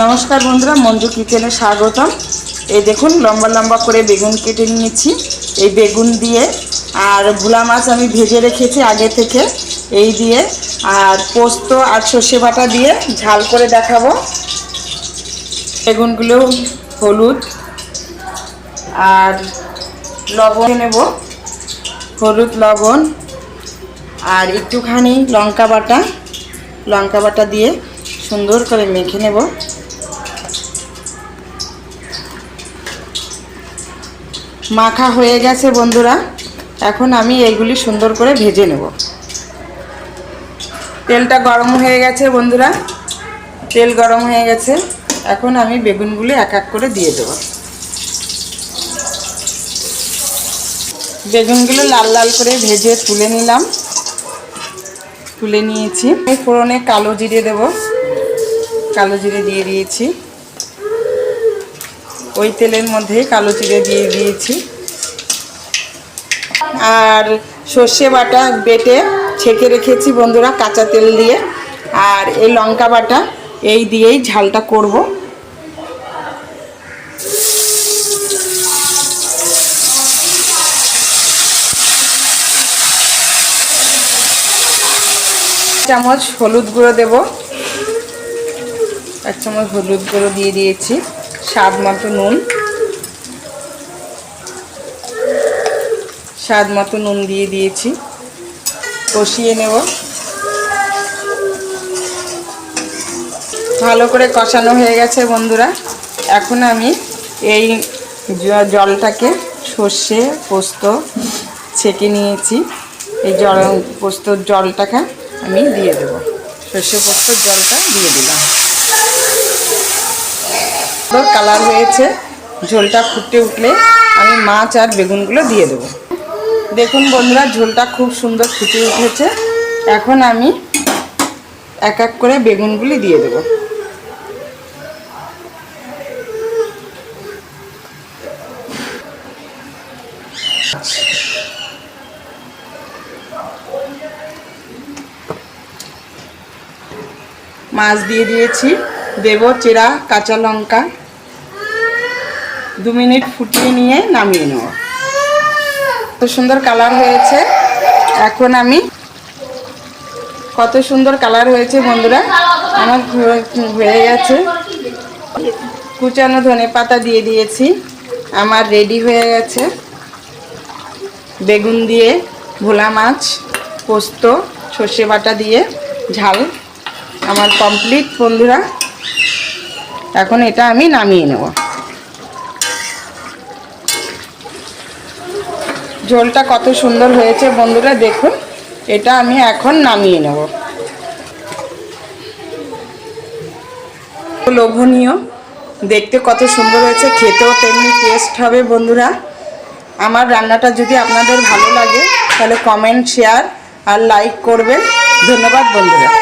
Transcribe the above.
নমস্কার বন্ধুরা, মঞ্জু কিচেনে স্বাগতম। এই দেখুন, লম্বা লম্বা করে বেগুন কেটে নিয়েছি। এই বেগুন দিয়ে আর ভোলা মাছ আমি ভেজে রেখেছি আগে থেকে। এই দিয়ে আর পোস্ত আর সর্ষে বাটা দিয়ে ঝাল করে দেখাবো। বেগুনগুলো হলুদ আর লবণ নেব। হলুদ, লবণ আর একটুখানি লঙ্কা বাটা। লঙ্কা বাটা দিয়ে সুন্দর করে মেখে নেব। মাখা হয়ে গেছে বন্ধুরা। এখন আমি এইগুলি সুন্দর করে ভেজে নেব। তেলটা গরম হয়ে গেছে বন্ধুরা। তেল গরম হয়ে গেছে। এখন আমি বেগুনগুলি এক এক করে দিয়ে দেব। বেগুনগুলো লাল লাল করে ভেজে তুলে নিলাম। তুলে নিয়েছি। ফোড়নে কালো জিরে দেব। কালো জিরে দিয়ে দিয়েছি। ওই তেলের মধ্যে কালো জিরে দিয়ে দিয়েছি। আর সর্ষে বাটা বেটে ছেঁকে রেখেছি বন্ধুরা কাঁচা তেল দিয়ে। আর এই লঙ্কা বাটা, এই দিয়েই ঝালটা করব। চামচ হলুদ গুঁড়ো দেব। এক চামচ হলুদ গুঁড়ো দিয়ে দিয়েছি। স্বাদ মতো নুন। স্বাদ মতো নুন দিয়ে দিয়েছি। কষিয়ে নেব। ভালো করে কষানো হয়ে গেছে বন্ধুরা। এখন আমি এই জলটাকে সর্ষে পোস্ত ছেঁকে নিয়েছি। এই জল পোস্তর জলটাকে আমি দিয়ে দেবো। সর্ষে পোস্তর জলটা দিয়ে দিলাম। কালার হয়েছে। ঝোলটা ফুটে উঠলে আমি মাছ আর বেগুনগুলো দিয়ে দেবো। দেখুন বন্ধুরা, ঝোলটা খুব সুন্দর ফুটে উঠেছে। এখন আমি এক এক করে বেগুনগুলি দিয়ে দেবো। মাছ দিয়ে দিয়েছি। দেবো চেরা, কাঁচা লঙ্কা। দু মিনিট ফুটিয়ে নিয়ে নামিয়ে নেব। কত সুন্দর কালার হয়েছে। এখন আমি কত সুন্দর কালার হয়েছে বন্ধুরা। আমার হয়ে- গেছে। কুচানো ধনে পাতা দিয়ে দিয়েছি। আমার রেডি হয়ে গেছে। বেগুন দিয়ে ভোলা মাছ, পোস্ত, সর্ষে বাটা দিয়ে ঝাল আমার কমপ্লিট বন্ধুরা। এখন এটা আমি নামিয়ে নেব। ঝোলটা কত সুন্দর হয়েছে বন্ধুরা দেখুন। এটা আমি এখন নামিয়ে নেব। লোভনীয়। দেখতে কত সুন্দর হয়েছে, খেতেও তেমনি টেস্ট হবে বন্ধুরা। আমার রান্নাটা যদি আপনাদের ভালো লাগে, তাহলে কমেন্ট শেয়ার আর লাইক করবেন। ধন্যবাদ বন্ধুরা।